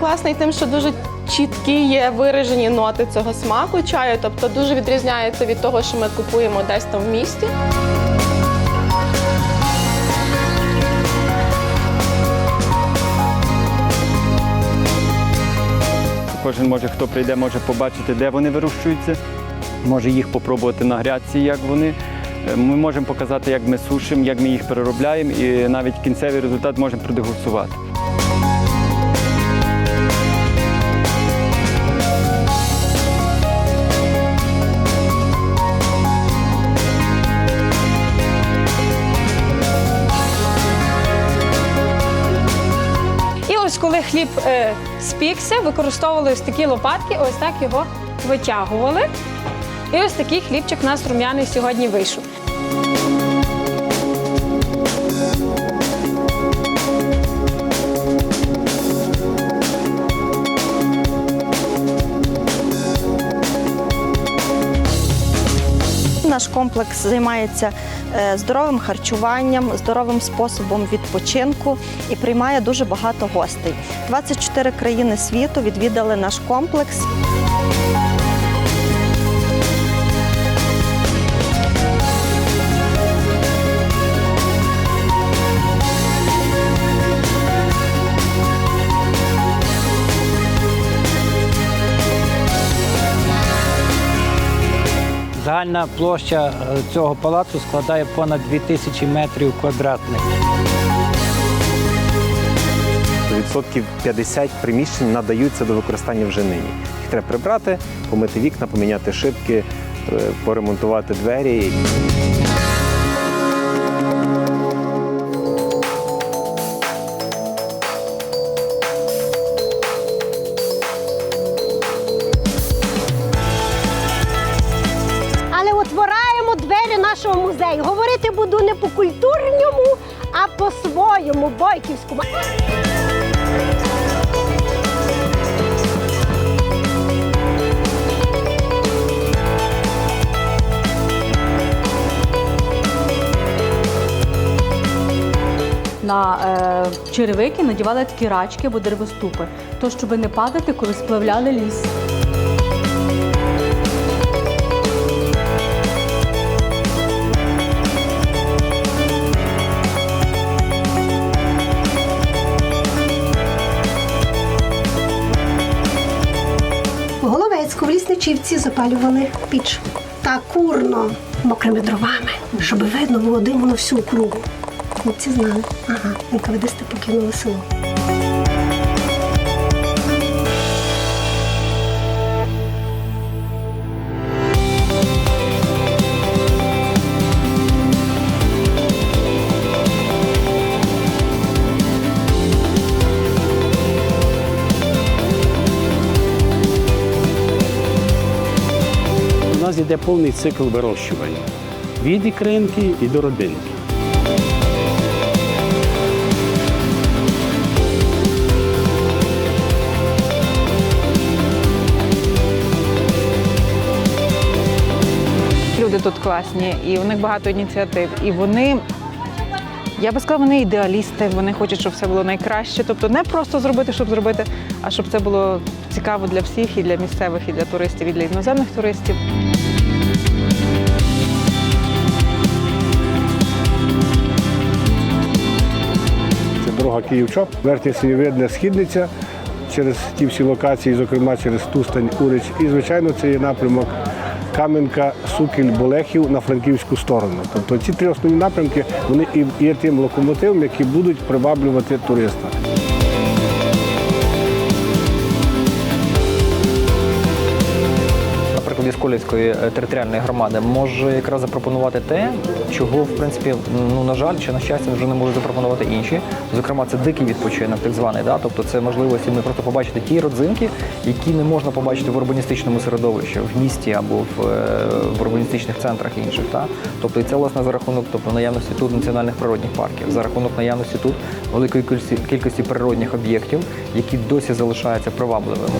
класний тим, що дуже чіткі є виражені ноти цього смаку чаю, тобто дуже відрізняється від того, що ми купуємо десь там в місті. Кожен може, хто прийде, може побачити, де вони вирощуються, може їх попробувати на грядці, як вони. Е, Ми можемо показати, як ми сушимо, як ми їх переробляємо, і навіть кінцевий результат можемо продегустувати. Хліб е, спікся, використовували ось такі лопатки, ось так його витягували. І ось такий хлібчик у нас рум'яний сьогодні вийшов. Наш комплекс займається е, здоровим харчуванням, здоровим способом відпочинку і приймає дуже багато гостей. 24 країни світу відвідали наш комплекс. Загальна площа е, цього палацу складає понад 2000 метрів квадратних. Відсотків 50 приміщень надаються до використання вже нині. Їх треба прибрати, помити вікна, поміняти шибки, е, поремонтувати двері. Нашого музею. Говорити буду не по культурному, а по своєму бойківському. На е, черевики надівали такі рачки або деревоступи, то щоб не падати, коли сплавляли ліс. Лісничівці запалювали піч. Та курно мокрими дровами, щоб видно було диму на всю округу. Хлопці знали. Ага, інкавидисти покинули село. Йде повний цикл вирощування від ікринки і до родинки. Люди тут класні, і у них багато ініціатив. І вони, я би сказала, вони ідеалісти, вони хочуть, щоб все було найкраще. Тобто не просто зробити, щоб зробити, а щоб це було цікаво для всіх, і для місцевих, і для туристів, і для іноземних туристів. Київ-Чоп, верхня синьовидна східниця через ті всі локації, зокрема через Тустань, Урич. І, звичайно, це є напрямок Кам'янка, Сукіль, Болехів на франківську сторону. Тобто ці три основні напрямки вони і є тим локомотивом, які будуть приваблювати туриста. Наприклад, із е, територіальної громади може якраз запропонувати те, чого в принципі, ну на жаль, чи на щастя вже не можуть запропонувати інші. Зокрема, це дикий відпочинок, так званий. Да? Тобто це можливості не просто побачити ті родзинки, які не можна побачити в урбаністичному середовищі, в місті або в, е, в урбаністичних центрах інших. Да? Тобто і це власне за рахунок тобто, наявності тут національних природних парків, за рахунок наявності тут великої кількості природних об'єктів, які досі залишаються привабливими.